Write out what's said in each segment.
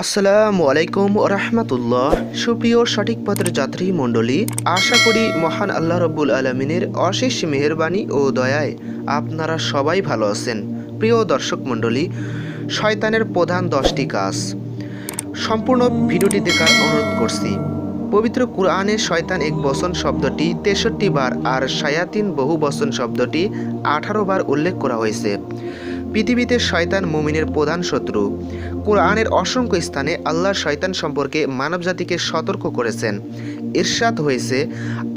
আসসালামু আলাইকুম রহমতুল্লাহ। সুপ্রিয় সঠিক পথের যাত্রী মণ্ডলী, আশা করি মহান আল্লাহ রব্বুল আলমিনের অশেষ মেহরবানি ও দয়ায় আপনারা সবাই ভালো আছেন। প্রিয় দর্শক মণ্ডলী, শয়তানের প্রধান দশটি কাজ। সম্পূর্ণ ভিডিওটি দেখার অনুরোধ করছি। পবিত্র কুরআনে শয়তান এক বসন শব্দটি তেষট্টি বার আর শায়াতিন বহু বসন শব্দটি আঠারো বার উল্লেখ করা হয়েছে। পৃথিবীতে শয়তান মুমিনের প্রধান শত্রু। কোরআনের অসংখ্য স্থানে আল্লাহ শয়তান সম্পর্কে মানবজাতিকে সতর্ক করেছেন। ঈর্ষাদ হয়েছে,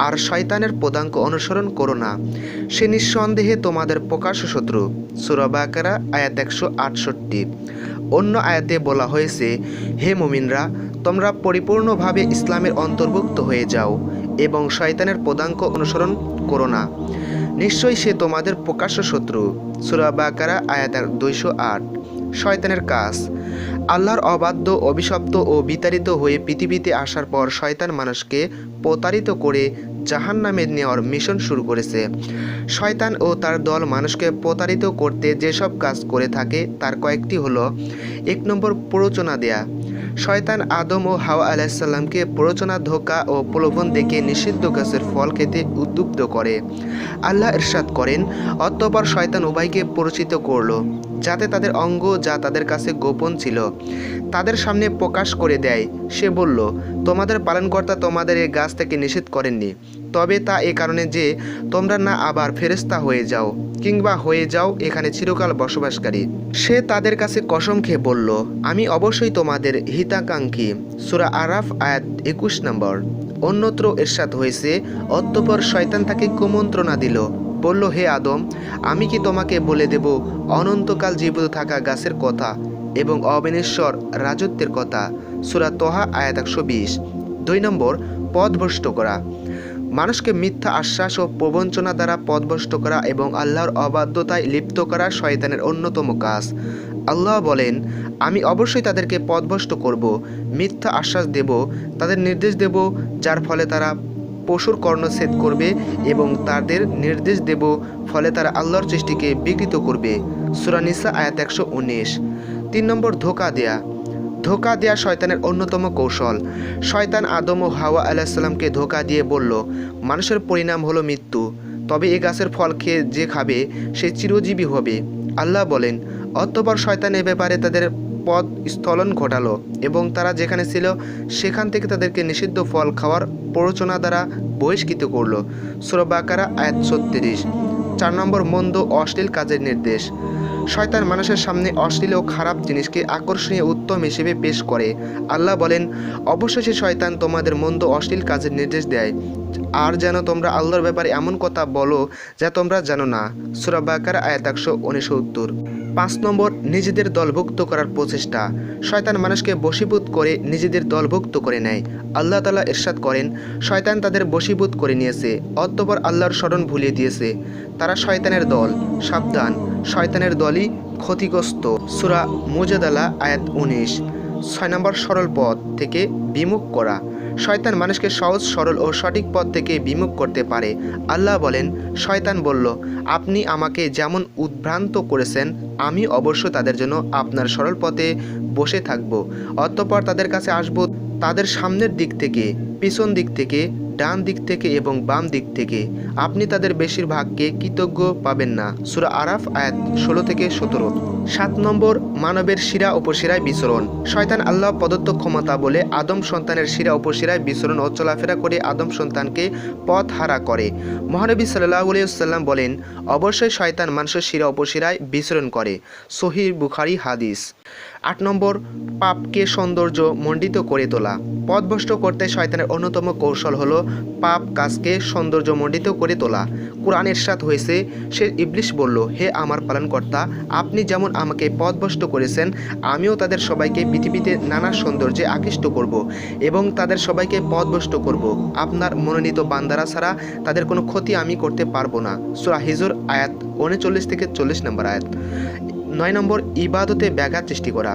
আর শয়তানের পদাঙ্ক অনুসরণ করো না। সে নিঃসন্দেহে তোমাদের প্রকাশ্য শত্রু। সুরবাকারা আয়াত একশো আটষট্টি। অন্য আয়াতে বলা হয়েছে, হে মুমিনরা, তোমরা পরিপূর্ণভাবে ইসলামের অন্তর্ভুক্ত হয়ে যাও এবং শয়তানের পদাঙ্ক অনুসরণ করো না। নিশ্চয়ই সে তোমাদের প্রকাশ্য শত্রু। সুরা বাকারা, আয়াতার দুইশো আট। শয়তানের কাজ। আল্লাহর অবাধ্য, অভিশপ্ত ও বিতাড়িত হয়ে পৃথিবীতে আসার পর শয়তান মানুষকে প্রতারিত করে জাহান নামে নেওয়ার মিশন শুরু করেছে। শয়তান ও তার দল মানুষকে প্রতারিত করতে যেসব কাজ করে থাকে, তার কয়েকটি হলো, এক নম্বর প্ররোচনা দেয়া। শয়তান আদম ও হাওয়া আলাইসাল্লামকে প্ররোচনা, ধোকা ও প্রলোভন দেখে নিষিদ্ধ গাছের ফল খেতে উদ্বুদ্ধ করে। আল্লাহ ইরশাদ করেন, অতঃপর শয়তান উভয়কে পরিচিত করল। যাতে তাদের অঙ্গ যা তাদের কাছে গোপন ছিল, তাদের সামনে প্রকাশ করে দেয়। সে বলল, তোমাদের পালনকর্তা তোমাদের এই গাছ থেকে নিষেধ করেননি। তবে তা এ কারণে যে, তোমরা না আবার ফেরেস্তা হয়ে যাও, কিংবা হয়ে যাও এখানে চিরকাল বসবাসকারী। সে তাদের কাছে কসম খেয়ে বলল, আমি অবশ্যই তোমাদের হিতাকাঙ্ক্ষী। সুরা আরাফ, আয়াত একুশ নম্বর। অন্যত্র এরশাদ হয়েছে, অতঃপর শয়তান তাকে কুমন্ত্রণা দিল। বলল, হে আদম, আমি কি তোমাকে বলে দেব, অনন্তকাল জীবিত থাকা গাছের কথা এবং অবিনেশ্বর রাজত্বের কথা? সুরা তোহা, আয়াত একশো বিশ। দুই নম্বর পথভ্রষ্ট করা। মানুষকে মিথ্যা আশ্বাস ও প্রবঞ্চনা দ্বারা পথভ্রষ্ট করা এবং আল্লাহর অবাধ্যতায় লিপ্ত করা শয়তানের অন্যতম কাজ। আল্লাহ বলেন, আমি অবশ্যই তাদেরকে পথভ্রষ্ট করব, মিথ্যা আশ্বাস দেব, তাদের নির্দেশ দেব, যার ফলে তারা পশুর কর্ণচ্ছেদ করবে এবং তাদের নির্দেশ দেব, ফলে তারা আল্লাহর সৃষ্টিকে বিকৃত করবে। সুরানিসা আয়াত একশো উনিশ। তিন নম্বর, ধোকা দেয়া। ধোকা দেয়া শয়তানের অন্যতম কৌশল। শয়তান আদম ও হাওয়া আলাহিসাল্লামকে ধোকা দিয়ে বলল, মানুষের পরিণাম হলো মৃত্যু। তবে এ গাছের ফল খেয়ে যে খাবে, সে চিরজীবী হবে। আল্লাহ বলেন, অতঃপর শয়তান এ ব্যাপারে তাদের পথ স্থলন ঘটালো এবং তারা যেখানে ছিল, সেখান থেকে তাদেরকে নিষিদ্ধ ফল খাওয়ার প্ররোচনা দ্বারা বহিষ্কৃত করল। সুরবাকারা আয়াত ছত্রিশ। চার নম্বর, মন্দ অশ্লীল কাজের নির্দেশ। শয়তান মানুষের সামনে অশ্লীল ও খারাপ জিনিসকে আকর্ষণীয় উত্তম হিসেবে পেশ করে। আল্লাহ বলেন, অবশেষে শয়তান তোমাদের মন্দ অশ্লীল কাজের নির্দেশ দেয়। আর যেন তোমরা আল্লাহর ব্যাপারে এমন কথা বলো যা তোমরা জানো না। সুরাবাকার আয়াত একশো উনসত্তর। পাঁচ নম্বর, নিজেদের দলভুক্ত করার প্রচেষ্টা। শয়তান মানুষকে বশীভূত করে নিজেদের দলভুক্ত করে নেয়। আল্লাহ তালা ইরশাদ করেন, শয়তান তাদের বশীভূত করে নিয়েছে, অতঃপর আল্লাহর স্মরণ ভুলিয়ে দিয়েছে। তারা শয়তানের দল। সাবধান। শয়তানের দলই ক্ষতিগ্রস্ত। সুরা মুজাদালা, আয়াত উনিশ। ছয় নম্বর সরল পথ থেকে বিমুখ করা। শয়তান মানুষকে সহজ, সরল ও সঠিক পথ থেকে বিমুখ করতে পারে। আল্লাহ বলেন, শয়তান বলল, আপনি আমাকে যেমন উদ্ভ্রান্ত করেছেন, আমি অবশ্য তাদের জন্য আপনার সরল পথে বসে থাকব। অতঃপর তাদের কাছে আসব তাদের সামনের দিক থেকে, পিছন দিক থেকে ডান দিক থেকে এবং বাম দিক থেকে। আপনি তাদের বেশিরভাগকে কৃতজ্ঞ পাবেন না। সুরা আরাফ, আয়াত ষোলো থেকে সতেরো। সাত নম্বর, মানবের শিরা উপশিরায় বিচরণ। শয়তান আল্লাহ প্রদত্ত ক্ষমতা বলে আদম সন্তানের শিরা উপশিরায় বিচরণ ও চলাফেরা করে আদম সন্তানকে পথ হারা করে। মহানবী সাল্লাহ সাল্লাম বলেন, অবশ্যই শয়তান মানুষের শিরা উপশিরায় বিচরণ করে। সহির বুখারি হাদিস। আট নম্বর, পাপকে সৌন্দর্য মণ্ডিত করে তোলা। পথভ্রষ্ট করতে শয়তানের অন্যতম কৌশল হলো পাপ কাজকে সৌন্দর্য মণ্ডিত করে তোলা। কোরআন এরশাদ হয়েছে, সে ইবলিশ বলল, হে আমার পালনকর্তা, আপনি যেমন আমাকে পথভ্রষ্ট করেছেন, আমিও তাদের সবাইকে পৃথিবীতে নানা সৌন্দর্যে আকৃষ্ট করব এবং তাদের সবাইকে পথভ্রষ্ট করব। আপনার মনোনীত বান্দারা ছাড়া তাদের কোনো ক্ষতি আমি করতে পারব না। সুরা হিজুর, আয়াত উনচল্লিশ থেকে চল্লিশ নম্বর আয়াত। নয় নম্বর, ইবাদতে ব্যাঘাত সৃষ্টি করা।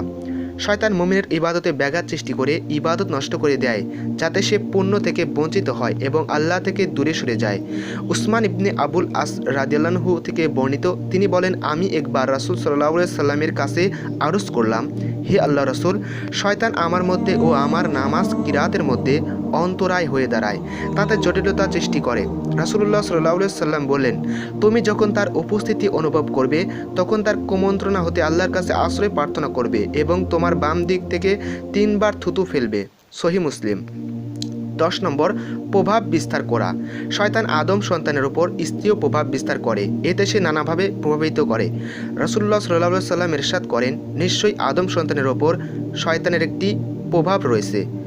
শয়তান মুমিনের ইবাদতে ব্যাঘাত সৃষ্টি করে ইবাদত নষ্ট করে দেয়, যাতে সে পণ্য থেকে বঞ্চিত হয় এবং আল্লাহ থেকে দূরে সরে যায়। উসমান ইবনে আবুল আস রাদিয়াল্লাহু থেকে বর্ণিত, তিনি বলেন, আমি একবার রাসুল সাল্লাহ সাল্লামের কাছে আরজ করলাম, হে আল্লাহ রসুল, শয়তান আমার মধ্যে ও আমার নামাজ কিরাতের মধ্যে অন্তরায় হয়ে দাঁড়ায়, তাতে জটিলতা সৃষ্টি করে। রাসুল্লাহ সাল্লাহ সাল্লাম বললেন, তুমি যখন তার উপস্থিতি অনুভব করবে, তখন তার কুমন্ত্রণা হতে আল্লাহর কাছে আশ্রয় প্রার্থনা করবে এবং তোমার বাম দিক থেকে তিনবার থুতু ফেলবে। সহি মুসলিম। দশ নম্বর, প্রভাব বিস্তার করা। শয়তান আদম সন্তানের উপর স্ত্রীয় প্রভাব বিস্তার করে, এতে সে নানাভাবে প্রভাবিত করে। রাসুল্লাহ সাল্লাহ সাল্লাম এরশাদ করেন, নিশ্চয়ই আদম সন্তানের ওপর শয়তানের একটি প্রভাব রয়েছে।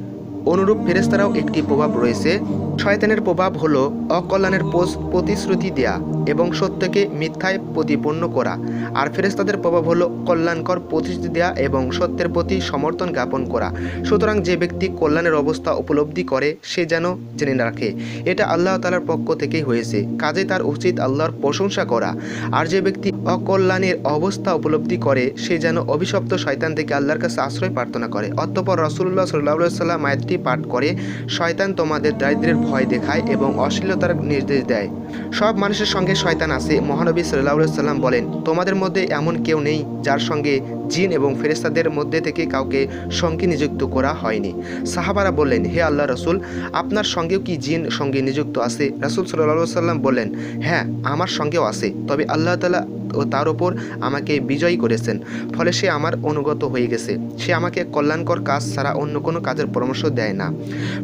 অনুরূপ ফেরেস্তারাও একটি প্রভাব রয়েছে। শয়তানের প্রভাব হলো অকল্যাণের পোষ- প্রতিশ্রুতি দেয়া এবং সত্যকে মিথ্যায় প্রতিপন্ন করা। আর ফেরেস্তাদের প্রভাব হলো কল্যাণকর প্রতিশ্রুতি দেয়া এবং সত্যের প্রতি সমর্থন জ্ঞাপন করা। সুতরাং যে ব্যক্তি কল্যাণের অবস্থা উপলব্ধি করে, সে যেন জেনে রাখে। এটা আল্লাহ তালার পক্ষ থেকেই হয়েছে। কাজে তার উচিত আল্লাহর প্রশংসা করা। আর যে ব্যক্তি অকল্যাণের অবস্থা উপলব্ধি করে, সে যেন অভিশপ্ত শয়তান থেকে আল্লাহর কাছে আশ্রয় প্রার্থনা করে। অতঃপর রসুল্লাহ সাল্লাহ সাল্লাম আয়াতটি পাঠ করে শয়তান তোমাদের দারিদ্রের ভয় দেখায় এবং অশ্লীলতার নির্দেশ দেয়। সব মানুষের সঙ্গে শয়তান আছে, মহানবী সাল্লাহ সাল্লাম বলেন, তোমাদের মধ্যে এমন কেউ নেই যার সঙ্গে জিন এবং ফেরেস্তাদের মধ্যে থেকে কাউকে সঙ্গী নিযুক্ত করা হয়নি। সাহাবারা বললেন, হে আল্লাহ রসুল, আপনার সঙ্গেও কি জিন সঙ্গে নিযুক্ত আছে? রাসুল সাল্লাহ সাল্লাম বললেন হ্যাঁ আমার সঙ্গেও আছে। তবে আল্লাহ তালা ও তার ওপর আমাকে বিজয়ী করেছেন। ফলে সে আমার অনুগত হয়ে গেছে। সে আমাকে কল্যাণকর কাজ ছাড়া অন্য কোনো কাজের পরামর্শ দেয় না।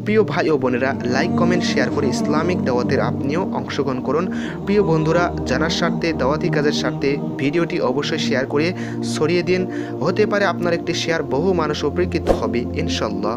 প্রিয় ভাই ও বোনেরা লাইক কমেন্ট শেয়ার করে ইসলামিক দাওয়াতের আপনিও অংশগ্রহণ করুন। প্রিয় বন্ধুরা জানার স্বার্থে, দাওয়াতি কাজের স্বার্থে ভিডিওটি অবশ্যই শেয়ার করে ছড়িয়ে দিন। হতে পারে আপনার একটি শেয়ার বহু মানুষ উপকৃত হবে, ইনশাল্লাহ।